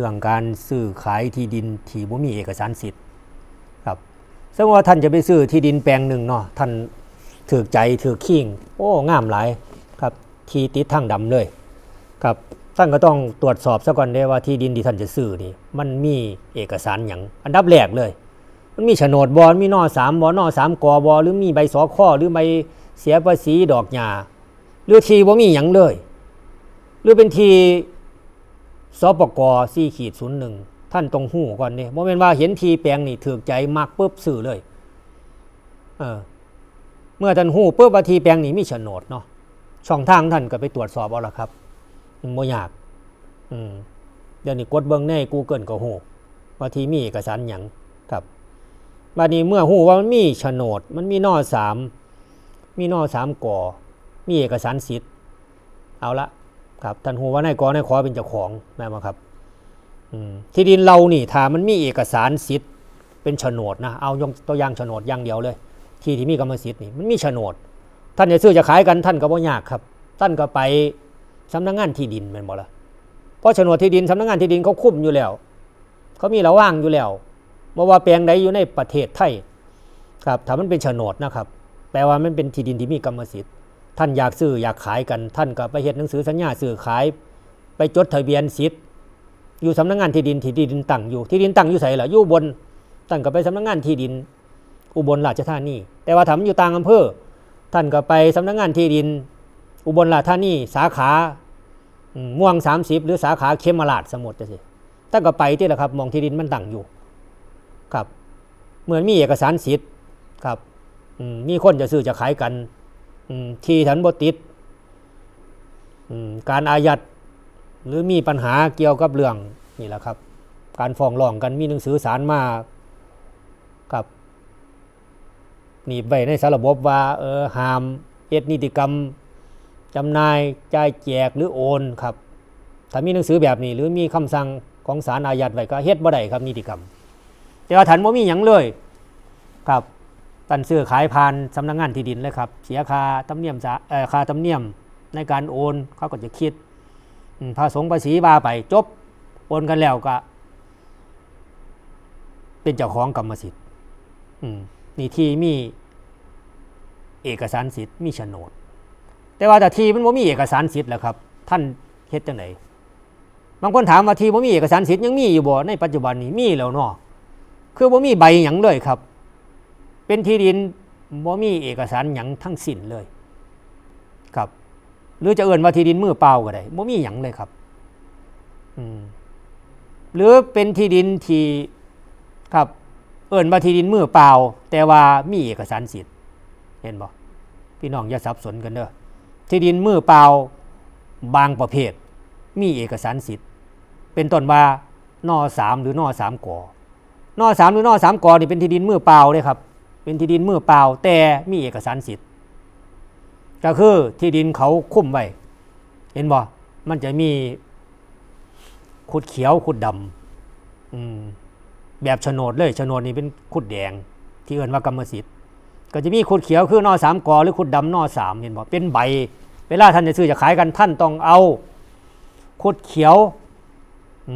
เรื่องการซื้อขายที่ดินที่บ่มีเอกสารสิทธิ์ครับซึ่งว่าท่านจะไปซื้อที่ดินแปลงหนึ่งเนาะท่านถือใจถือขิงโอ้งามหลายครับที่ติดทางดำเลยครับท่านก็ต้องตรวจสอบซะก่อนได้ว่าที่ดินที่ท่านจะซื้อนี่มันมีเอกสารอย่างอันดับแรกเลย มันมีโฉนดบอลมีนอสามบอนอสามกอบอหรือมีใบสอข้อหรือใบเสียภาษีดอกหญ้าหรือทีว่ามีอย่างเลย หรือเป็นที สปกสี่ขีดศูนย์หนึ่งท่านตรงหูก่อนเนี่ยโมเมนว่าเห็นทีแปลงนี่ถือใจมากปุ๊บซื้อเลยเออเมื่อท่านหูปุ๊บว่าทีแปลงนี่มีโฉนดเนาะช่องทางท่านก็ไปตรวจสอบเอาละครับโมยากอืมเดี๋ยวนี้กดเบิ้งใน Google ก็หูว่าทีมีเอกสารอย่างครับบัดนี้เมื่อหูว่ามันมีโฉนด มันมีนอสามมีนอสามก่อมีเอกสารสิทธิ์เอาละ ครับท่านหูว่านายกอนายขอเป็นเจ้าของแม่นบ่ครับที่ดินเรานี่ถ้ามันมีเอกสารสิทธิ์เป็นโฉนดนะเอายกตัวอย่างโฉนดอย่างเดียวเลย ที่ที่มีกรรมสิทธิ์นี่มันมีโฉนด ท่านจะซื้อจะขายกันท่านก็บ่ยากครับ ท่านก็ไปสำนักงานที่ดินแม่นบ่ละเพราะโฉนดที่ดินสำนักงานที่ดินเขาคุ้มอยู่แล้วเขามีระว่างอยู่แล้วบ่ว่าแปลงใดอยู่ในประเทศไทยครับถ้ามันเป็นโฉนดนะครับ แปลว่ามันเป็นที่ดินที่มีกรรมสิทธิ์ ท่านอยากซื้ออยากขายกัน ท่านก็ไปเฮ็ดหนังสือสัญญาซื้อขาย ไปจดทะเบียนสิทธิ์อยู่สำนักงานที่ดินที่ดินตั้งอยู่ที่ดินตั้งอยู่ไสล่ะอยู่บนท่านก็ไปสำนักงานที่ดิน อุบลราชธานีแต่ว่าถ้ามอยู่ต่างอำเภอท่านก็ไปสำนักงานที่ดิน อุบลราชธานีสาขาม่วง 30 หรือสาขาเขมราชสมุทรจังซี่ท่านก็ไปที่แหละครับมองที่ดินมันตั้งอยู่ครับ เหมือนมีเอกสารสิทธิ์ครับมีคนจะซื้อจะขายกัน ที่ทันบติดการอายัดหรือมีปัญหาเกี่ยวกับเรื่องนี่แหละครับ การฟ้องร้องกันมีหนังสือสารมากับหนีบไว้ในสารบบว่าเออห้ามเอ็ดนิติกรรมจำนายจ่ายแจกหรือโอนครับถ้ามีหนังสือแบบนี้ หรือมีคำสั่งของศาลอายัดไว้ก็เฮ็ดบ่ได้ครับนิติกรรม แต่ว่าถันบ่มีหยังเลยครับ ตันซื้อขายผ่านสำนักงานที่ดินเลยครับเสียค่าธรรมเนียมค่าธรรมเนียมในการโอนเขาก็จะคิดภาษงภาษีบาไปจบโอนกันแล้วก็ เป็นเจ้าของกรรมสิทธิ์นี่ที่มีเอกสารสิทธิ์มีโฉนด แต่ว่าแต่ทีมันบ่มีเอกสารสิทธิ์แล้วครับ ท่านเฮ็ดจังไดบางคนถามว่าทีบ่มีเอกสารสิทธิ์ยังมีอยู่บ่ในปัจจุบันนี้มีแล้วเนาะคือบ่มีใบหยังเลยครับ เป็นที่ดินบ่มีเอกสารหยังทั้งสิ้นเลยครับหรือจะเอื่นว่าที่ดินมือเปล่าก็ได้บ่มีหยังเลยครับอืมหรือเป็นที่ดินที่ครับ เอ่นว่าที่ดินมือเปล่า แต่ว่ามีเอกสารสิทธิ์เห็นบ่พี่น้องอย่าสับสนกันเด้อที่ดินมือเปล่าบางประเภท มีเอกสารสิทธิ์ เป็นต้นว่านอสามหรือนอสามกอนอสามหรือนอสามกอนี่เป็นที่ดินมือเปล่าเลยครับ เป็นที่ดินมือเปล่า แต่มีเอกสารสิทธิ์ ก็คือที่ดินเขาคุ้มไว้ เห็นบ่มันจะมีขุดเขียวขุดดำอืมแบบโฉนดเลยโฉนดนี่เป็นขุดแดง ที่เอ่นว่ากรรมสิทธิ์ ก็จะมีขุดเขียวคือนอสามกอหรือขุดดำนอสามเห็นบ่เป็นใบ เวลาท่านจะซื้อจะขายกันท่านต้องเอาขุดเขียว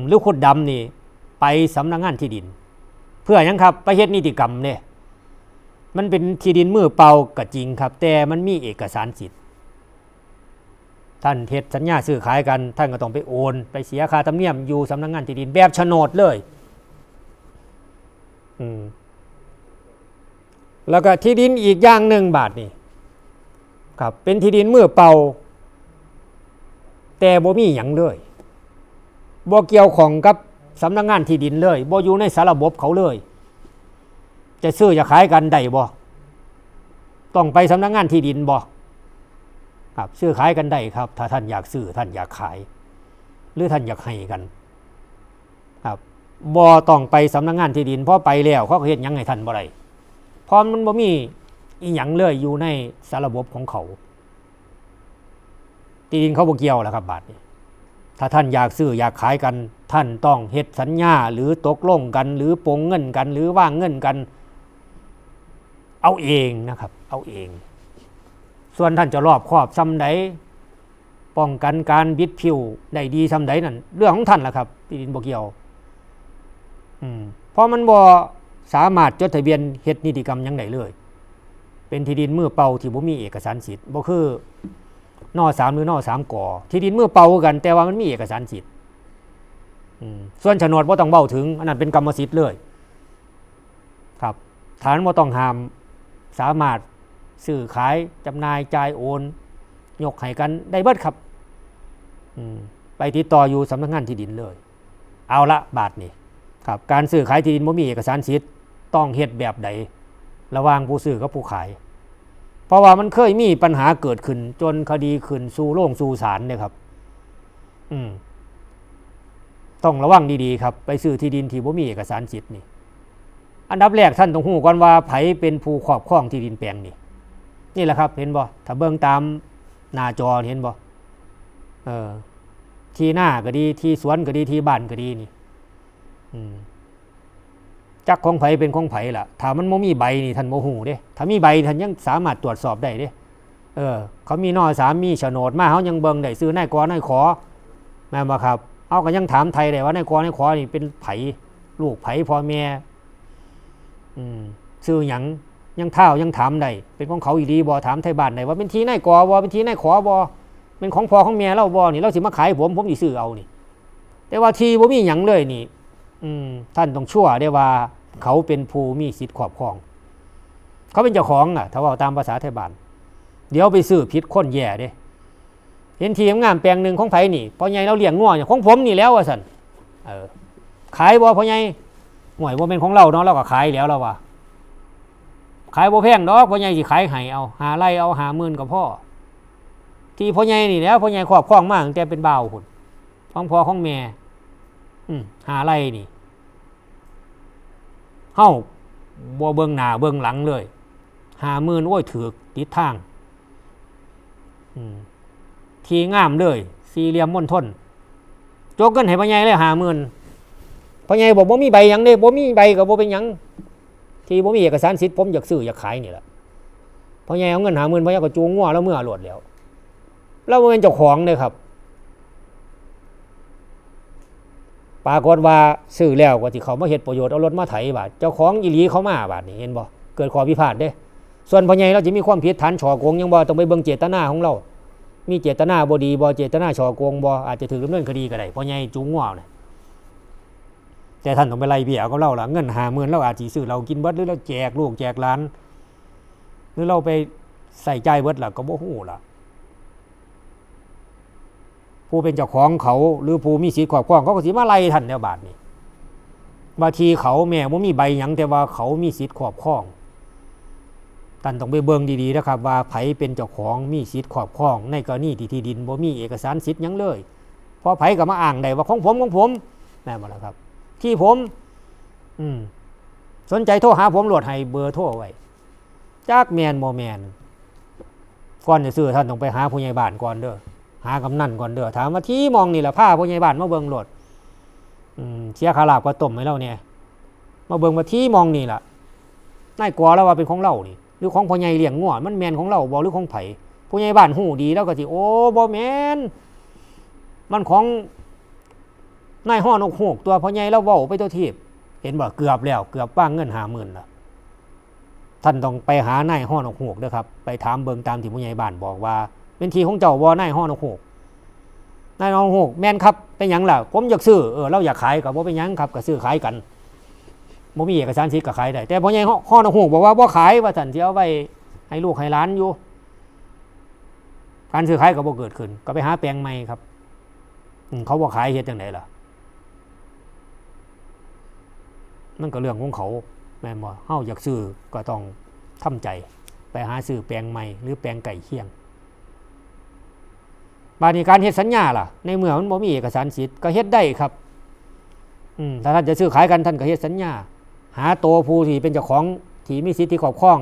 หรือขุดดำนี่ไปสำนักงานที่ดิน เพื่อยังครับไปเฮ็ดนิติกรรมเนี่ย มันเป็นที่ดินมือเปล่าก็จริงครับ แต่มันมีเอกสารสิทธิ์ ท่านเฮ็ดสัญญาซื้อขายกัน ท่านก็ต้องไปโอน ไปเสียค่าธรรมเนียมอยู่สำนักงานที่ดินแบบโฉนดเลยอืมแล้วก็ที่ดินอีกอย่างหนึ่งบาทนี่ครับเป็นที่ดินมือเปล่าแต่บ่มีหยังเลยบ่เกี่ยวของกับสำนักงงานที่ดินเลยบ่อยู่ในสารบบเขาเลย จะซื้อจะขายกันได้บ่ต้องไปสำนักงงานที่ดินบ่ครับซื้อขายกันได้ครับ ถ้าท่านอยากซื้อท่านอยากขาย หรือท่านอยากให้กัน ครับบ่ต้องไปสำนักงงานที่ดินเพราะไปแล้วเขาเฮ็ดหยังให้ท่านบ่ได้เพราะมันบ่มีอีหยังเลยอยู่ในสารบบของเขาที่ดินเขาบ่เกี่ยวแหล้วครับบาทนี้ถ้าท่านอยากซื้ออยากขายกัน ท่านต้องเฮ็ดสัญญาหรือตกลงกัน หรือปงเงินกัน หรือว่างเงินกัน เอาเองนะครับ เอาเอง ส่วนท่านจะรอบครอบซ้ำใดป้องกันการบิดผิวได้ดีทำได้นั่นเรื่องของท่านล่ะครับที่ดินบ่เกี่ยวอืมเพราะมันบ่สามารถจดทะเบียนเฮ็ดนิติกรรมยังไดเลย เป็นที่ดินมือเป่าที่บ่มีเอกสารสิทธิ์บ่คือนอสามหรือนอสามก่อที่ดินมือเป่ากัน แต่ว่ามันมีเอกสารสิทธิ์ส่วนโฉนดบ่ต้องเบ้าถึง อันนั้นเป็นกรรมสิทธิ์เลย ครับ ฐานบ่ต้องห้าม สามารถซื้อขายจำหน่ายจ่ายโอน ยกให้กันได้เบิดครับไปติดต่ออยู่สำนักงานที่ดินเลย เอาละบาทนี่ครับ การซื้อขายที่ดินบ่มีเอกสารสิทธิ์ต้องเฮ็ดแบบใด ระหว่างผู้ซื้อกับผู้ขาย เพราะว่ามันเคยมีปัญหาเกิดขึ้น จนคดีขึ้นสู่โรงสู่ศาลเนี่ยครับ อืมต้องระวังดีๆครับ ไปซื้อที่ดินที่บ่มีเอกสารสิทธิ์นี่ อันดับแรกท่านต้องหูก่อนว่าไผเป็นผู้ครอบครองที่ดินแปลงนี่นี่แหละครับ เห็นบ่ถ้าเบิ่งตามหน้าจอเห็นบ่เออที่หน้าก็ดีที่สวนก็ดีที่บ้านก็ดีนี่จักของไผเป็นของไผล่ะถ้ามันบ่มีใบนี่ท่านบ่ฮู้เด้ถ้ามีใบท่านยังสามารถตรวจสอบได้เด้เออ เขามีนอสามมีโฉนดมาเฮายังเบิ่งได้ซื้อนายกอนายขอแม่นบ่ครับเฮาก็ยังถามไทยได้ว่านายกอนายขอนี่เป็นไผลูกไผพ่อแม่ ซื้อหยังยังเท่ายังถามได้เป็นของเขาอีดีบ่ถามไทยบ้านได้ว่าเป็นทีนายกอบ่เป็นทีนายขอบ่เป็นของพ่อของแม่เราบ่นี่เราสิมาขายผมผมสิซื้อเอานี่ แต่ว่าทีบ่มีหยังเลยนี่ อืมท่านต้องชั่วได้ว่า เขาเป็นผู้มีสิทธิ์ครอบครอง เขาเป็นเจ้าของอะ ถ้าว่าตามภาษาไทยบ้าน เดี๋ยวไปซื้อผิดคนแย่เด้เห็นทีงามแปลงหนึ่งของไผนี่พอใหญ่เราเลี้ยงงัวเนี่ยของผมนี่แล้วว่าสันเออขายบ่พอใหญ่ หวยบ่เป็นของเราเนาะเราก็ขายแล้วเราว่าขายบ่แพงดอกพ่อใหญ่สิขายให้เอาหาไร่เอาหาหมื่นกับพ่อ ที่พ่อใหญ่นี่แล้วพ่อใหญ่ครอบครองมากตั้งแต่เป็นบ่าวพุ่นของพ่อของแม่อืมหาไร่นี่เฮาบ่เบิ่งหน้าเบิ่งหลังเลย หาหมื่นโอ้ยถือติดทางอืมทีงามเลย สี่เหลี่ยมมณฑลโจกเกันให้พ่อใหญ่เลยหาหมื่น พ่อใหญ่บอกว่ามีใบยังเด้บ่มีใบกับบ่เป็นยังที่บ่มีเอกสารสิทธิ์ผมอยากซื้ออยากขายนี่แหละพ่อใหญ่เอาเงินหาหมื่นพ่อใหญ่ก็จูงงัวแล้วเมื่อหลดแล้วเราบ่เป็นเจ้าของเลยครับปรากฏว่าซื้อแล้วก็ที่เขามาเฮ็ดประโยชน์เอารถมาไถบาดเจ้าของอีหลีเขามาบาดนี่เห็นบ่เกิดข้อพิพาทเด้ ส่วนพ่อใหญ่เราจะมีความผิดฐานฉอโกงยังบ่ต้องไปเบิ่งเจตนาของเรา มีเจตนาบดีบอเจตนาช่อโกงบออาจจะถือดำเนินคดีก็ได้เพราะไงจูงง่วเนี่ย แต่ท่านต้องไปไล่เบี้ยกับเราล่ะเงินหาเมือนเราอาจจะซื้อเรากินเบิดหรือเราแจกลูกแจกหล้านหรือเราไปใส่ใจเบิดล่ะก็บ่ฮู้ล่ะ ผู้เป็นเจ้าของเขาหรือผู้มีสิทธิ์ครอบครองเขาก็สิมาไล่ท่านแล้วบาดนี้บางทีเขาแม่บ่ามีใบหยังแต่ว่าเขามีสิทธิ์ครอบครองท่านต้องไปเบิ่งดีๆนะครับ ว่าไผเป็นเจ้าของมีสิทธิ์ครอบครอง ในกรณีที่ที่ดินบ่มีเอกสารสิทธิ์ยังเลยพอไผก็มาอ้างได้ว่าของผมของผมแม่นบ่ล่ะครับ ที่ผม อืม สนใจโทรหาผมโหลดให้เบอร์โทรไว้จากแมนบ่แมนก่อนจะซื้อท่านต้องไปหาผู้ใหญ่บ้านก่อนเด้อหากำนันก่อนเด้อถามว่าที่มองนี่แหละผ้าผู้ใหญ่บ้านมาเบิ่งโหลดอืมเสียขาลาบก็ต้มให้เราเนี่ยมาเบิ่งว่าที่มองนี่ล่ะนายกลัวแล้วว่าเป็นของเรานี่หรือของพ่อใหญ่เลี้ยงงัวมันแมนของเราบ่หรือของไผผู้ใหญ่บ้านหูดีแล้วก็สิโอ้บ่แมนมันของ นายห้อนกฮูกตัวพ่อใหญ่เราเว้าไปตัวทีบเห็นบ่เกือบแล้ว เกือบป้างเงินหาหมื่นละท่านต้องไปหานายห้อนกฮูกเด้อครับ ไปถามเบิงตามที่ผู้ใหญ่บ้านบอกว่า เป็นทีของเจ้าบ่นายห้อนกฮูกนายห้อนกฮูกแม่นครับเป็นยังล่ะผมอยากซื้อเออเราอยากขายก็บ่เป็นยังครับก็ซื้อขายกันบ่มีเอกสารสิทธิ์ก็ขายได้แต่พ่อใหญ่ข้อนหูบอกว่าบ่ขายว่าสันสิเอาไว้ให้ลูกให้หล้านอยู่การซื้อขายก็บ่เกิดขึ้น ก็ไปหาแปลงใหม่ครับเขาบ่ขายเฮ็ดจังไดล่ะ มันก็เรื่องของเขาแม่นบ่เฮาอยากซื้อก็ต้องทำใจ ไปหาซื้อแปลงใหม่หรือแปลงไก่เคียงบาดนี้การเฮ็ดสัญญาล่ะ ในเมื่อมันบ่มีเอกสารสิทธิ์ก็เฮ็ดได้ครับอืมถ้าท่านจะซื้อขายกันท่านก็เฮ็ดสัญญา หาตัวผู้ที่เป็นเจ้าของที่มีสิทธิครอบครอง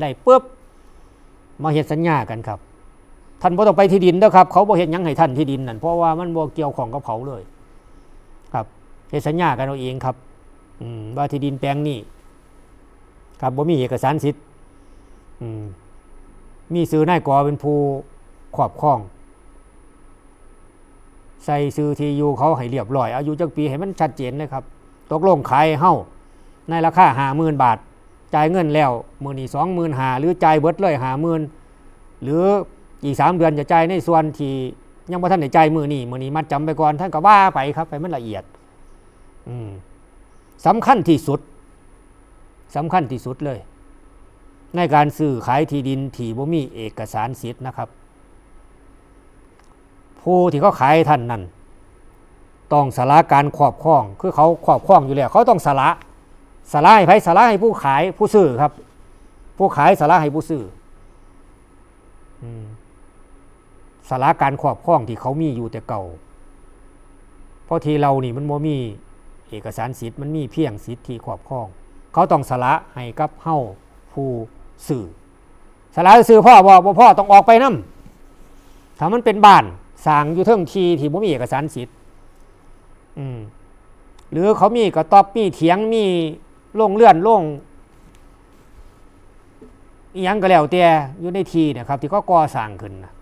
ได้ปุ๊บมาเฮ็ดสัญญากันครับ ท่านบ่ต้องไปที่ดินเด้อครับ เขาบ่เฮ็ดหยังให้ท่านที่ดินนั่นเพราะว่ามันบ่เกี่ยวของกับเขาเลย ครับเฮ็ดสัญญากันเอาเองครับ ว่าที่ดินแปลงนี้ครับบ่มีเอกสารสิทธิ์มีซื้อนายกอเป็นผู้ครอบครอง ใส่ซื้อที่อยู่เขาให้เรียบร้อย อายุจักปีให้มันชัดเจนเลยครับ ตกลงขายให้เฮาในราคาหาหมื่นบาท จ่ายเงินแล้วมือนี้สองหมื่นหาหรือจ่ายเบิดเลยหาหมื่นหรืออีกสามเดือนจะจ่ายในส่วนที่ยังบ่ท่านได้จ่ายมือนี้มือนี้มัดจำไปก่อนท่านก็ว่าไปครับไปมันละเอียด อืม สำคัญที่สุดสำคัญที่สุดเลย ในการซื้อขายที่ดินที่บ่มีเอกสารสิทธิ์นะครับ ผู้ที่เขาขายท่านนั่นต้องสละการครอบครอง คือเขาครอบครองอยู่แล้ว เขาต้องสละสละให้ไผสละให้ผู้ขายผู้ซื้อครับ ผู้ขายสละให้ผู้ซื้ออืมสละการครอบครองที่เขามีอยู่แต่เก่า เพราะทีเรานี่มันโมมี เอกสารสิทธิ์มันมีเพียงสิทธิ์ที่ครอบครอง เขาต้องสละให้กับเฮาผู้สื่อสละซื้อพ่อบอกว่พ่อต้องออกไปนํถ้ามันเป็นบ้านสร้างอยู่เทิงทีที่บ่มีเอกสารสิทธิ์อืมหรือเขามีกระต๊อบมีเถียงมีโล่งเลื่อนโล่งยังก็แล้วแต่อยู่ในทีนะครับ ที่เขาก่อสร้างขึ้นนะ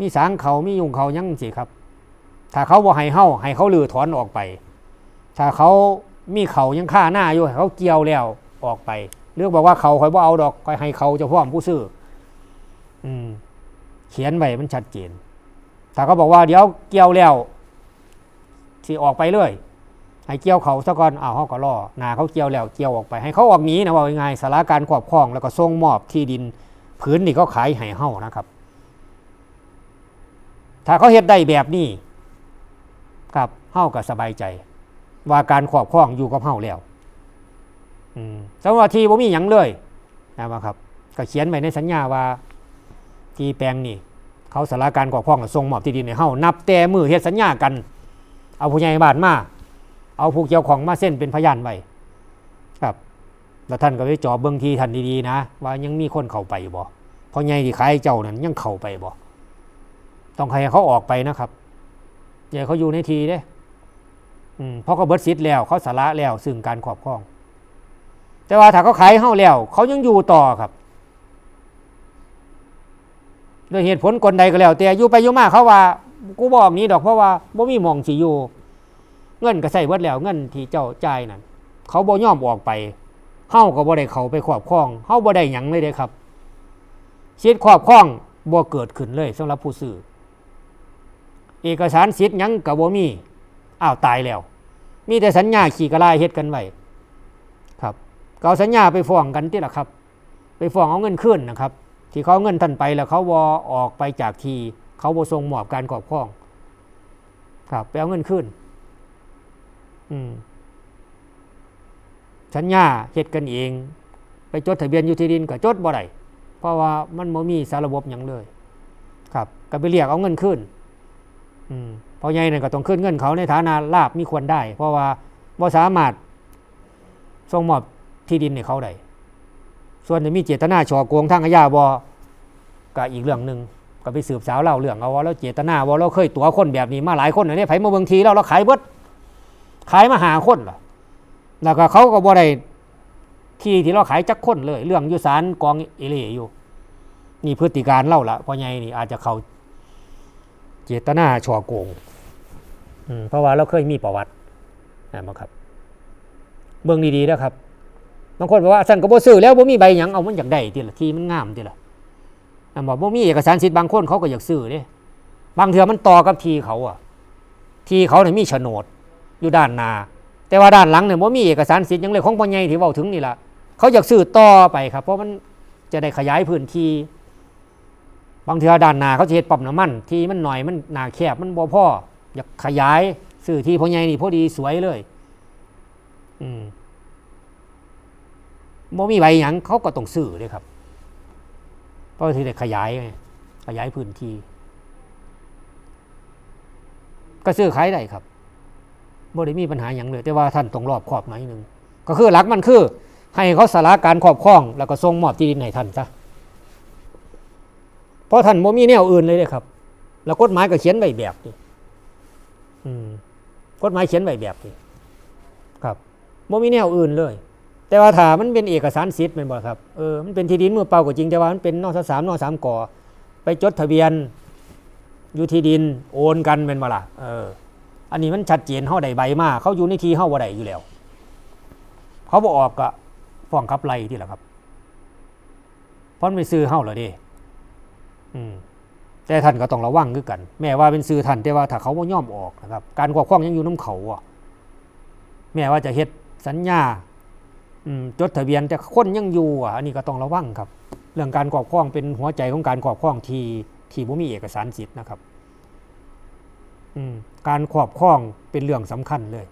มีสางเขามียุงเขายังสิครับ ถ้าเขาบ่ให้เฮาให้เขาลือถอนออกไป ถ้าเขามีเขายังฆ่าหน้าอยู่ให้เขาเกี่ยวแล้วออกไปเรื่องบอกว่าเขาคอยบ่เอาดอกคอยให้เขาเจะพ่อมผู้ซื้ออืม เขียนไว้มันชัดเจนถ้าเขาบอกว่าเดี๋ยวเกี่ยวแล้วที่ออกไปเลยให้เกี่ยวเขาซะก่อนอ้าวเขาก็รอหนาเขาเกี่ยวแล้วเกี่ยวออกไป ให้เขาออกหนีนะว่ายังไงสาราการครอบครอง แล้วก็ส่งมอบที่ดินผืนนี่เขาขายให้เฮานะครับ ถ้าเขาเฮ็ดได้แบบนี้ ครับเฮาก็สบายใจ ว่าการครอบครองอยู่กับเฮาแล้วอืมสำหรับที่บ่มีหยังเลยนะครับ ก็เขียนไว้ในสัญญาว่าที่แปลงนี่เขาสาราการครอบครองก็ส่งมอบที่ดินให้เฮานับแต่มือเฮ็ดสัญญากัน เอาผู้ใหญ่บ้านมาเอาผู้เกี่ยวของมาเส้นเป็นพยานไว้ครับแล้วท่านก็ไปจอบเบื้องทีท่านดีๆนะ ว่ายังมีคนเข้าไปบ่พราะใหญ่ที่ขายเจ้านั้นยังเข้าไปบ่ต้องให้เขาออกไปนะครับ อย่าเขาอยู่ในทีเด้อืมเพราะเขาเบิดสิทธิ์แล้ว เขาสาระแล้วซึ่งการครอบครอง แต่ว่าถ้าเขาขายให้เฮาแล้ว เขายังอยู่ต่อครับด้วยเหตุผลกลใดก็แล้ว แต่อยู่ไปอยู่มาเขาว่า กูบอกนี้ดอกเพราะว่าบ่มีหมองสิอยู่ เงินก็ใส่เบิดแล้ว เงินที่เจ้าจ่ายนั่นเขาบ่ยอมออกไปเฮาก็บ่ได้เขาไปครอบครองเฮาบ่ได้หยังเลยเด้ครับสิทธิ์ครอบครองบ่เกิดขึ้นเลยสำหรับผู้ซื้อ เอกสารสิทธิ์ยังก็บ่มีอ้าวตายแล้ว มีแต่สัญญาขี่กระลเฮ็ดกันไว้ครับเอาสัญญาไปฟ้องกันที่ละครับ ไปฟ้องเอาเงินขึ้นนะครับ ที่เขาเงินท่านไปแล้วเขาวอออกไปจากทีเขาบทรงหมอบการครอบครอง ครับไปเอาเงินขึ้น อืมสัญญาเฮ็ดกันเอง ไปจดทะเบียนอยู่ที่ดินก็จดบ่ได้เพราะว่ามันบ่มีสารระบบหยังเลย ครับ ก็ไปเรียกเอาเงินขึ้น พอใหญ่นั่นก็ต้องขึ้นเงินเขาในฐานะลาบมีควรได้ เพราะว่าบ่สามารถส่งมอบที่ดินให้เขาได้ส่วนจะมีเจตนาช่อโกงทางอาญาบ่ก็อีกเรื่องหนึ่งก็ไปสืบสาวเล่าเรื่องเอาว่าเราเจตนาว่าเราเคยตัวคนแบบนี้มาหลายคนนะเนี่ยไผมาเบิ่งทีแล้วเราขายเบิดขายมาหาคนล่ะแล้วก็เขาก็บ่ได้ที่ที่เราขายจักคนเลย เรื่องอยู่ศาลกองเอเล่อยู่ นี่พฤติการเล่าละเพราะไงนี่อาจจะเขา เจตนาช่อโกงเพราะว่าเราเคยมีประวัตินะครับเบิ่งดีๆนะครับบางคนบอกว่าสั่นก็บ่ซื้อแล้วบ่มีใบหยังเอามันอยากได้ติละทีมันงามติละอันบอกบ่มีเอกสารสิทธิ์บางคนเขาก็อยากซื้อเด้บางเทื่อมันต่อกับทีเขาอะ ทีเขาเนี่ยมีโฉนดอยู่ด้านหน้าแต่ว่าด้านหลังเนี่ยบ่มีเอกสารสิทธิ์ยังเลยของพ่อใหญ่ที่เว้าถึงนี่ล่ะเขาอยากซื้อต่อไปครับ เพราะมันจะได้ขยายพื้นที่ บางเทือด้านหน้าเขาจะเฮ็ดปั๊มน้ำมัน ที่มันหน่อยมันหนาแคบมันบ่พออยากขยายซื้อที่พ่อใหญ่นี่พอดีสวยเลย อืมบ่มีใบหยังเขาก็ต้องซื้อเลยครับเพราะที่ได้ขยายขยายพื้นที่ก็ซื้อขายได้ครับบ่ได้มีปัญหาอย่างเลย แต่ว่าท่านต้องรอบครอบหน่อยหนึ่งก็คือหลักมันคือ ให้เขาสาระการครอบครอง แล้วก็ส่งมอบที่ดินให้ท่านซะ เพราะท่านบ่มีแนวอื่นเลยเลยครับ แล้วกฎหมายก็เขียนไว้แบบนี้กฎหมายเขียนไว้แบบนี้ครับบ่มีแนวอื่นเลย แต่ว่าถามันเป็นเอกสารสิทธิ์แมันบ่ครับเออมันเป็นที่ดินมือเปล่าก็จริงแต่ว่ามันเป็นนอสสามนอสามก่อ ไปจดทะเบียนอยู่ที่ดินโอนกันเป็นบ่ล่ะเออ อันนี้มันชัดเจนเฮาได้ใบมาเขาอยู่ในที่เฮาบ่ได้อยู่แล้วเขาบ่ออกก็ฟ้องขับไล่ที่แหละครับเพราะมันเป็นซื้อเฮาเหรอดิ แต่ท่านก็ต้องระวังคือกัน แม้ว่าเป็นซื้อท่านแต่ว่าถ้าเขาบ่ยอมออกนะครับ การครอบครองยังอยู่น้ำเขาอะแม้ว่าจะเฮ็ดสัญญาจดทะเบียนแต่คนยังอยู่อะอันนี้ก็ต้องระวังครับ เรื่องการครอบครองเป็นหัวใจของการครอบครองที่ที่บ่มีเอกสารสิทธิ์นะครับการครอบครองเป็นเรื่องสำคัญเลย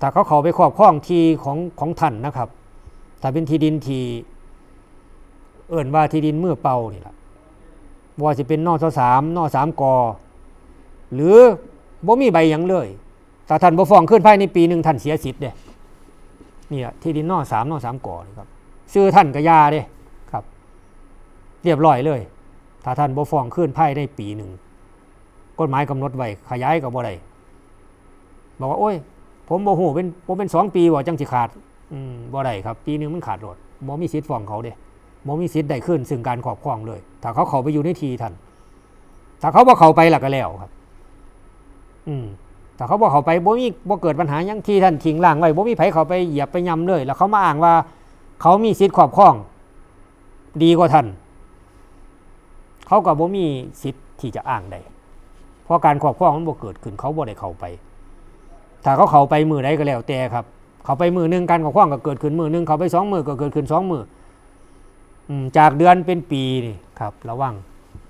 ถ้าเขาเขาไปครอบครองที่ของของท่านนะครับ ถ้าเป็นที่ดินที่ เอิ่นว่าที่ดินเมื่อเป่านี่ละว่าจะเป็นนอสสามนอสามกอ หรือบ่มีใบยังเลยถ้าท่านบ่ฟ้องขึ้นภายในปีหนึ่งท่านเสียสิทธิ์เด้นี่ยที่ดินนอสามนอสามกอนี่ครับซื้อท่านก็ยาเด้ครับ เรียบร้อยเลย ถ้าท่านบ่ฟ้องขึ้นภายในปีหนึ่งกฎหมายกำหนดไว้ขยายก็บ่ได้บอกว่าโอ้ย ผมบ่ฮู้เป็นผมเป็นสองปีว่าจังสิขาด อืมบ่ได้ครับ ปีหนึงมันขาดโลดบ่มีสิทธิ์ฟ้องเขาเด้ บ่มีสิทธิ์ได้ขึ้นซึ่งการครอบครองเลย ถ้าเขาเข้าไปอยู่ในทีท่านถ้าเขาบ่เข้าไปล่ะก็แล้วครับ อืมถ้าเขาบ่เข้าไปบ่มีบ่เกิดปัญหายังที่ท่านทิ้งล่างไว้บ่มีไผเขาไปเหยียบไปยำเลย แล้วเขามาอ้างว่า เขามีสิทธิ์ครอบครอง ดีกว่าท่านเขาก็บ่มีสิทธิ์ที่จะอ้างได้เพราะการครอบครองมันบ่เกิดขึ้นเขาบ่ได้เข้าไป ถ้าเขาเข้าไปมือใดก็แล้วแต่ครับ เขาไปมือหนึ่งการครอบครองก็เกิดขึ้นมือหนึ่งเขาไปสองมือก็เกิดขึ้นสองมือ จากเดือนเป็นปีนี่ครับระวัง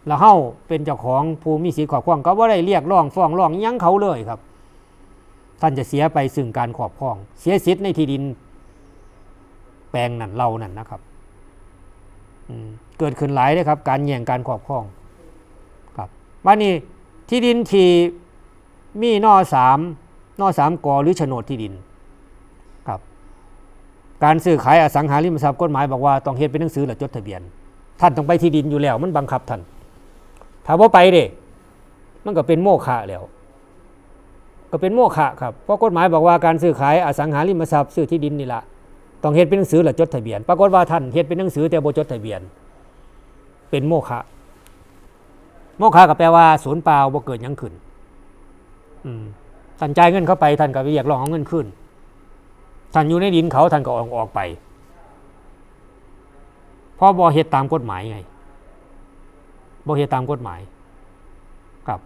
แล้วเฮาเป็นเจ้าของภูมิสิทธิ์ครอบครองก็บ่ได้เรียกร้องฟ้องร้องหยังเขาเลยครับ ท่านจะเสียไปซึ่งการครอบครอง เสียสิทธิ์ในที่ดิน แปลงนั้นเรานั่นนะครับอืมเกิดขึ้นหลายเลยครับ การแย่งการครอบครอง ครับวันนี้ที่ดินที่มีนอสามนอสามกอหรือโฉนดที่ดินครับ การซื้อขายอสังหาริมทรัพย์กฎหมายบอกว่าต้องเฮ็ดเป็นหนังสือและจดทะเบียน ท่านต้องไปที่ดินอยู่แล้ว มันบังคับท่านถ้าว่าไปเด้มันก็เป็นโมฆะแล้ว ก็เป็นโมฆะครับเพราะกฎหมายบอกว่าการซื้อขายอสังหาริมทรัพย์ซื้อที่ดินนี่ละต้องเฮ็ดเป็นหนังสือและจดทะเบียน ปรากฏว่าท่านเฮ็ดเป็นหนังสือแต่บ่จดทะเบียน เป็นโมฆะโมฆะก็แปลว่าศูนย์เปล่าบ่เกิดยังขึ้นอืมท่านจ่ายเงินเข้าไปท่านก็ไปเรียกร้องเอาเงินขึ้น ท่านอยู่ในดินเขาท่านก็ออกออกไปเพราะบอเหตุตามกฎหมายไงบอเหตุตามกฎหมายครับ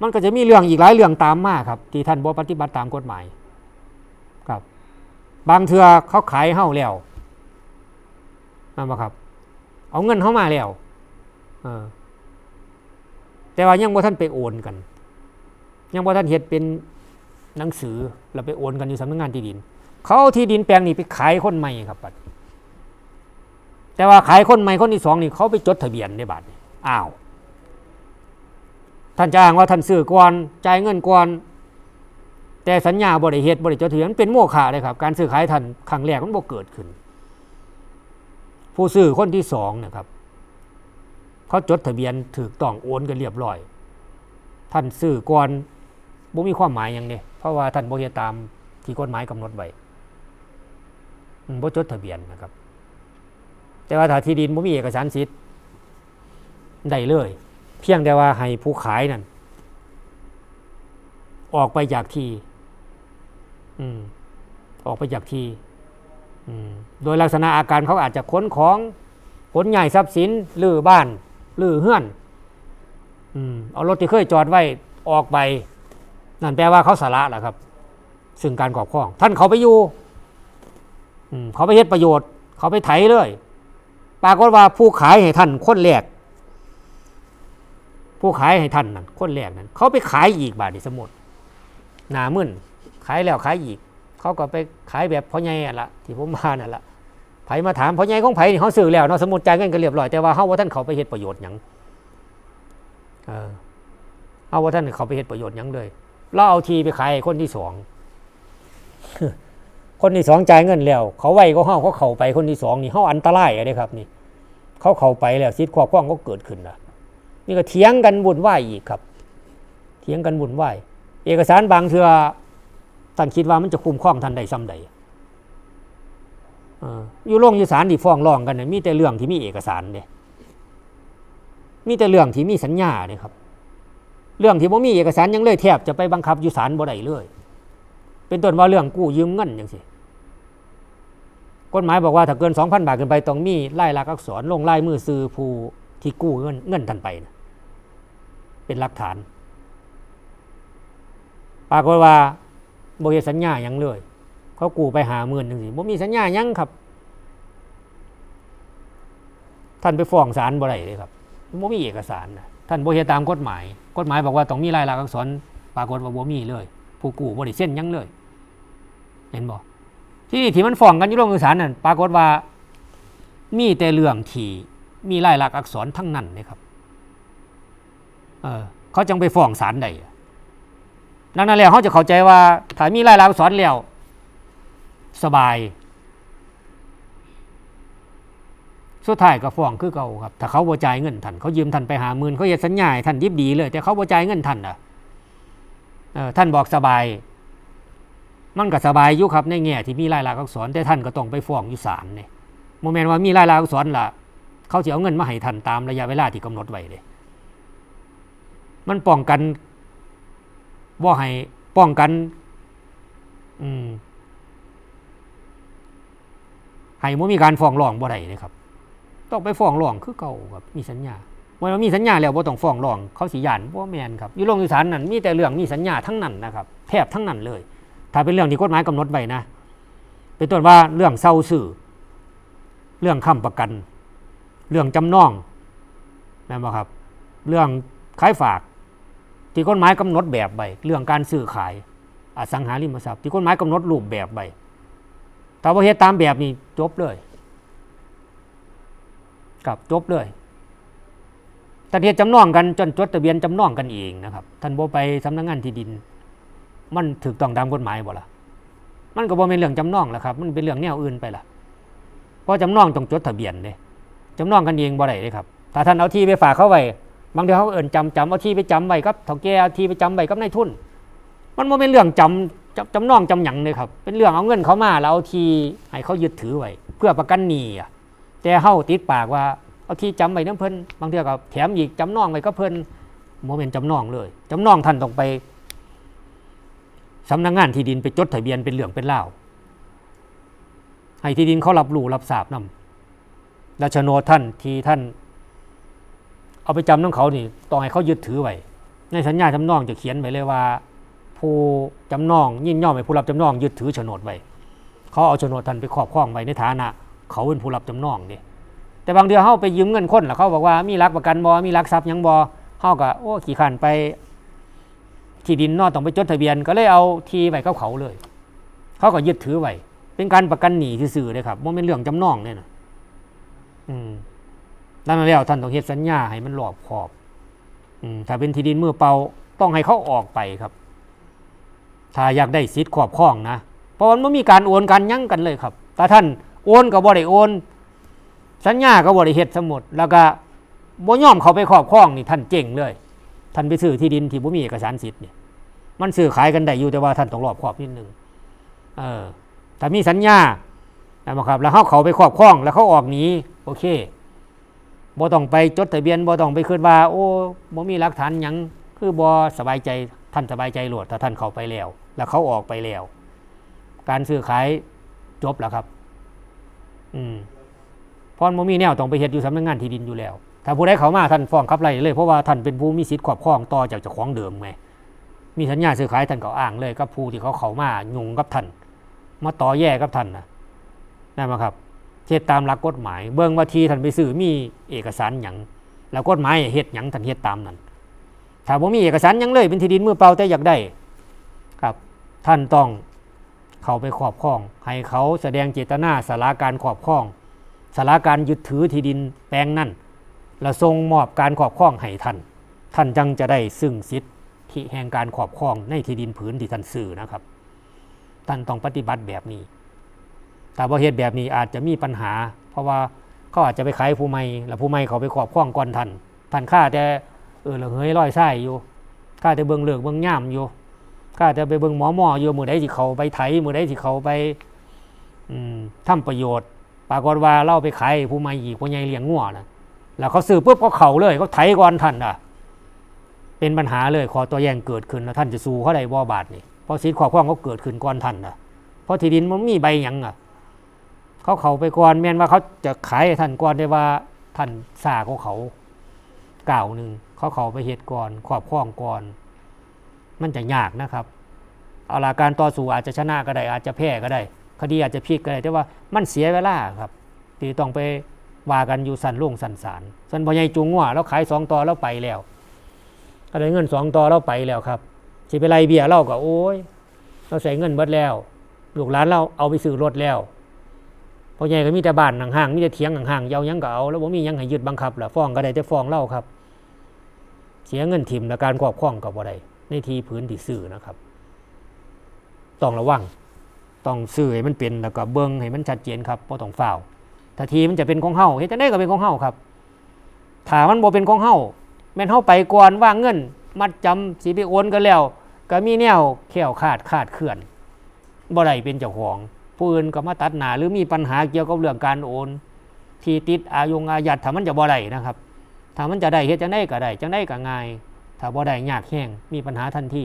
มันก็จะมีเรื่องอีกหลายเรื่องตามมาครับ ที่ท่านบอปฏิบัติตามกฎหมาย ครับ บางเทือเขาขายเฮ้าแล้วนั่นปะครับ เอาเงินเข้ามาแล้วเออแต่ว่ายังบ่ท่านไปโอนกัน ยังบ่ท่านเฮ็ดเป็น หนังสือเราไปโอนกันอยู่สำนักงานที่ดิน เขาที่ดินแปลงนี้ไปขายคนใหม่ครับบัดแต่ว่าขายคนใหม่คนที่สองนี่เขาไปจดทะเบียนในบัตรอ้าว ท่านจะอ้างว่าท่านซื้อก่อนจ่ายเงินก่อนแต่สัญญาบริเหตุบริจดทะเบียนเป็นโมฆะเลยครับ การซื้อขายท่านครั้งแรกมันบ่เกิดขึ้น ผู้ซื้อคนที่สองนะครับเขาจดทะเบียนถูกต้องโอนกันเรียบร้อย ท่านซื้อก่อน บ่มีความหมายหยังเด้เพราะว่าท่านบ่เฮ็ดตามที่กฎหมายกำหนดไว้บ่จดทะเบียนนะครับ แต่ว่าถ้าที่ดินบ่มีเอกสารสิทธิ์ได้เลย เพียงแต่ว่าให้ผู้ขายนั่นออกไปจากที่อืมออกไปจากที่อืมโดยลักษณะอาการเขาอาจจะขนของขนใหญ่ทรัพย์สินลือบ้านลือเฮือน อืมเอารถที่เคยจอดไว้ออกไป นั่นแปลว่าเขาสาระแหละครับ ซึ่งการครอบครอง ท่านเขาไปอยู่เขาไปเฮ็ดประโยชน์ เขาไปไถเลยปรากฏว่าผู้ขายให้ท่านคนแรกผู้ขายให้ท่านนั่นคนแรกนั้น เขาไปขายอีกบาทนี่สมมติหนามึนขายแล้วขายอีก เขาก็ไปขายแบบพ่อใหญ่ละที่ผมมานั่นละไผมาถามพ่อใหญ่ของไผนี่เขาซื้อแล้วเนาะสมมติจ่ายเงินกันเรียบร้อยแต่ว่าเขาว่าท่านเขาไปเฮ็ดประโยชน์หยังเออเอาว่าท่านเขาไปเฮ็ดประโยชน์หยังเลย เราเอาทีไปขายให้คนที่สองคนที่สองจ่ายเงินแล้ว เขาไว้ก็ห้าเขาเข้าไปคนที่สองนี่เขาอันตรายอะเด้ครับ นี่ เขาเข้าไปแล้วสิทธิ์ครอบครองก็เกิดขึ้นนะนี่ก็เถียงกันวุ่นวายอีกครับ เถียงกันวุ่นวายเอกสารบางเทือท่านคิดว่ามันจะคุ้มครองท่านใดซ้ำใดอออยู่โรงอยู่ศาลที่ฟ้องร้องกันเนี่ยมีแต่เรื่องที่มีเอกสารเนี่ยมีแต่เรื่องที่มีสัญญาเนี่ยครับ เรื่องที่บ่มีเอกสารยังเลยแทบจะไปบังคับอยู่ศาลบ่ได้เลย เป็นต้นว่าเรื่องกู้ยืมเงินจังซี่กฎหมายบอกว่าถ้าเกิน2,000บาทขึ้นไปต้องมีลายลักษณ์อักษรลงลายมือซื้อผู้ที่กู้เงินเงินทันไปนะเป็นหลักฐาน ปรากฏว่าบ่เฮ็ดสัญญายังเลย เขากู้ไปหาหมื่นจังซี่บ่มีสัญญายังครับ ท่านไปฟ้องศาลบ่ได้เลยครับบ่มีเอกสารนะท่านบ่เฮ็ดตามกฎหมาย ฎหมายบอกว่าต้องมีลายลักษณ์อักษรปรากฏว่าบ่มีเลย ผู้กู้บ่ได้เซ็นยังเลย เห็นบ่ที่นี่ที่มันฟ้องกันอยู่โรงเอกสารนั่นปรากฏว่า มีแต่เรื่องที่มีลายลักษณ์อักษรทั้งนั้นเลยครับ เออเขาจังไปฟ้องศาลได้อะดังนั้นแล้วเขาจะเข้าใจว่าถ้ามีลายลักษณ์อักษรแล้วสบาย สุดท้ายก็ฟ้องคือเก่าครับ ถ้าเขาบ่จ่ายเงินท่านเขายืมท่านไปหาหมื่นเขาเฮ็ดสัญญาให้ท่านดิบดีเลย แต่เขาบ่จ่ายเงินท่านอะเออท่านบอกสบาย มันก็สบายอยู่ครับในแง่ที่มีรายลักษณ์อักษรแต่ท่านก็ต้องไปฟ้องอยู่ศาลเนี่ยโมเมนต์ว่ามีรายลักษณ์อักษรล่ะ เขาจะเอาเงินมาให้ท่านตามระยะเวลาที่กำหนดไว้เลยมันป้องกันว่าให้ป้องกัน อืมให้บ่มีการฟ้องร้องบ่ได้เลยครับ ต้องไปฟ้องร้องคือเก่าครับมีสัญญาเมื่อมีสัญญาแล้วบ่ต้องฟ้องร้องเขาสิยานบ่าแมนครับอยู่โรงอยู่ศาลนั่นมีแต่เรื่องมีสัญญาทั้งนั้นนะครับแทบทั้งนั้นเลย ถ้าเป็นเรื่องที่กฎหมายกำหนดไว้นะเป็นต้นว่าเรื่องเศร้าสื่อ เรื่องค้ำประกัน เรื่องจำนองแม่นบ่ครับ เรื่องขายฝาก ที่กฎหมายกำหนดแบบไว้เรื่องการซื้อขายอสังหาริมทรัพย์ที่กฎหมายกำหนดรูปแบบไว้ถ้าว่าเฮ็ดตามแบบนี้จบเลย กับจบเลยแต่เฮ็ดจำนองกันจนจดทะเบียนจำนองกันเองนะครับ ท่านบ่ไปสำนักงานที่ดิน มันถูกต้องตามกฎหมายบ่ล่ะมันก็บ่เป็นเรื่องจำนองแล้วครับ มันเป็นเรื่องแนวอื่นไปล่ะเพราะจำนองต้องจดทะเบียนเด้จำนองกันเองบ่ได้เด้ครับถ้าท่านเอาที่ไปฝากเขาไว้บางทีเขาเอิ้นจำจำเอาที่ไปจำไว้กับเฒ่าแก่เอาที่ไปจำไว้กับนายทุน มันบ่เป็นเรื่องจำจำจำนองจำหยังเลยครับ เป็นเรื่องเอาเงินเขามาแล้วเอาที่ให้เขายึดถือไว้เพื่อประกันหนี้อะ แต่เฮาติดปากว่าเอาที่จำไว้นํเพิ่นบางเทื่อก็แถมอีกจำนองไว้กับเพิ่นบ่แม่นจำนองเลยจำนองท่านต้องไปสำนักงงานที่ดินไปจดทะเบียนเป็นเหลืองเป็นเล่าให้ที่ดินเขารับรู้รับทราบนำแล้วโฉนดท่านที่ท่าน เอาไปจำน้องเขานี่ต้องให้เขายึดถือไว้ในสัญญาจำนองจะเขียนไว้เลยว่า ผู้จำนองยินยอมให้ผู้รับจำนองยึดถือโฉนดไว้เขาเอาโฉนดท่านไปครอบครองไว้ในฐานะ เขาเป็นผู้รับจำนองเด้แต่บางเดือเขาไปยืมเงินคนแล้วเขาบอกว่ามีรักประกันบอมีรักทรัพย์ยังบอเขาก็โอ้ขี่ขันไปที่ดินนอกต้องไปจดทะเบียน ก็เลยเอาทีไว้กับเขาเลย เขาก็ยึดถือไว้เป็นการประกันหนีซื่อเลยครับว่าเป็นเรื่องจำนองเนี่ยนะอืมดังนั้นแล้วท่านต้องเฮ็ดสัญญาให้มันรอบขอบ อืมถ้าเป็นที่ดินเมื่อเปล่าต้องให้เขาออกไปครับ ถ้าอยากได้สิทธิ์ครอบครองนะเพราะมันไม่มีการโอนกันยั้งกันเลยครับแต่ท่าน โอนก็บ่ได้โอน สัญญาก็บ่ได้เฮ็ดสมุดแล้วก็บ่ยอมเขาไปครอบครองนี่ท่านเจ๋งเลย ท่านไปซื้อที่ดินที่บ่มีเอกสารสิทธิ์เนี่ยมันซื้อขายกันได้อยู่แต่ว่าท่านต้องรอบครอบนิดนึงเออถ้ามีสัญญานะครับ แล้วเขาเขาไปครอบครอง แล้วเขาออกหนีโอเคบ่ต้องไปจดทะเบียนบ่ต้องไปคิดว่า โอ้บ่มีหลักฐานหยังคือบ่สบายใจท่านสบายใจโหลดถ้าท่านเขาไปแล้ว แล้วเขาออกไปแล้ว การซื้อขายจบแล้วครับ อืมพราะบ่มีแนวต้องไปเฮ็ดอยู่สำนักงานที่ดินอยู่แล้ว ถ้าผู้ใดเขามาท่านฟ้องขับไล่เลยเพราะว่าท่านเป็นผู้มีสิทธิ์ครอบครองต่อจากเจ้าของเดิมไงมีสัญญาซื้อขายท่านก็อ้างเลยกับผู้ที่เขาเขามายุ่งกับท่านมาต่อแย่กับท่านนะนั่นไหมครับเทศตามหลักกฎหมาย เบิ่งว่าทีท่านไปซื้อมีเอกสารหยังแล้วกฎหมายเฮ็ดหยังท่านเฮ็ดตามนั้นถ้าบ่มีเอกสารหยังเลยเป็นที่ดินมือเปล่าแต่อยากได้ ครับ ท่านต้อง เขาไปครอบครอง ให้เขาแสดงเจตนาสาราการครอบครองสาราการยึดถือที่ดินแปลงนั้นแล้วทรงมอบการครอบครองให้ท่าน ท่านจังจะได้ซึ่งสิทธิแห่งการครอบครองในที่ดินผืนที่ท่านซื้อนะครับ ท่านต้องปฏิบัติแบบนี้ แต่ว่าเหตุแบบนี้อาจจะมีปัญหา เพราะว่าเขาอาจจะไปขายผู้ใหม่แล้วผู้ใหม่เขาไปครอบครองก่อนท่านท่านข้าแต่เออเหลือเฮ้ยร้อยไส้อยู่ข้าแต่เบิ่งเลือกเบิ่งย่ามอยู่ ข้าแต่ไปเบิ่งหมอหมออยู่มือใดที่เขาไปไถมือใดที่เขาไปอืมทำประโยชน์ ปรากฏว่าเราไปขายผู้ม่อีกผู้ใหญ่เลี้ยงงัวนะแล้วเขาซื้อปุ๊บเขาเข่าเลยเขาไถก่อนท่านอะ เป็นปัญหาเลยขอตัวแย่งเกิดขึ้นแล้วท่านจะสู้เขาได้บ่บาทนี่เพราะสิทธิ์ครอบครองเขาเกิดขึ้นก่อนท่านอะเพราะที่ดินมันมีใบหยังอะ เขาเขาไปก่อนแม้นว่าเขาจะขายให้ท่านก่อนได้ว่าท่านสาของเขาเก่าวหนึ่งเขาเขาไปเหตุก่อนครอบครองก่อน มันจะยากนะครับ เอาละการต่อสู้อาจจะชนะก็ได้ อาจจะแพ้ก็ได้ คดีอาจจะพลิกก็ได้ แต่ว่ามันเสียเวลาครับที่ต้องไปว่ากันอยู่สันล่งสันสารสันพอใหญจุงว่าเราขายสองต่อแล้วไปแล้วก็ได้เงินสองต่อแล้วไปแล้วครับสิไปไล่เบียร์เราก็โอ้ยเราใส่เงินเบิดแล้วลูกหลานเราเอาไปซื้อรถแล้วพอใหญ่ก็มีแต่บ้านห่างๆมีแต่เถียงห่างๆเยายังก็เอาแล้วผมมียังให้ยึดบังคับล่ะฟ้องก็ได้แต่ฟ้องเล่าครับ เสียเงินถิ่มและการครอบครองกับบ่ได้ ในทีพื้นที่ซื้อนะครับ ต้องระวัง ต้องซื้อให้มันเป็นแล้วก็เบิ้งให้มันชัดเจนครับเพราะต้องฝ่าวถ้าทีมันจะเป็นของเฮาเฮ็ดจังได๋ก็เป็นของเฮาครับถ้ามันบ่เป็นของเฮาแม่นเฮาไปก่อนว่างเงิน มัดจำสิไปโอนกันแล้ว ก็มีแนวแข้วขาดขาดเคลื่อนบ่ได้เป็นเจ้าของผู้อื่นก็มาตัดหน้าหรือมีปัญหาเกี่ยวกับเรื่องการโอน ที่ติดอายุงอายัดถ้ามันจะบ่ได้นะครับถ้ามันจะได้เฮ็ดจังได๋ก็ได้จังได๋ก็ง่าย ถ้าบ่ได้ยากแห้งมีปัญหาทันที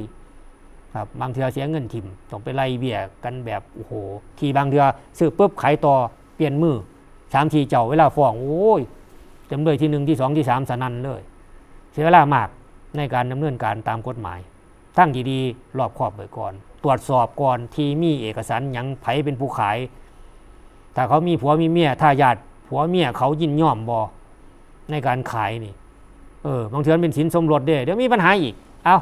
ครับบางเทือเสียเงินถิ่มต้องไปไล่เบี้ยกันแบบโอ้โหทีบางเทือซื้อปุ๊บขายต่อเปลี่ยนมือสามทีเจ้าเวลาฟ้องโอ้ยจำเลยที่หนึ่งที่สองที่สามสนันเลย เสียเวลามากในการดำเนินการตามกฎหมาย ทั้งที่ดีรอบครอบไว้ก่อน ตรวจสอบก่อนที่มีเอกสารยังไผเป็นผู้ขายถ้าเขามีผัวมีเมียถ้าญาติผัวเมียเขายินยอมบอในการขายนี่ เออบางเทือมันเป็นสินสมรสเด้เดี๋ยวมีปัญหาอีก เอา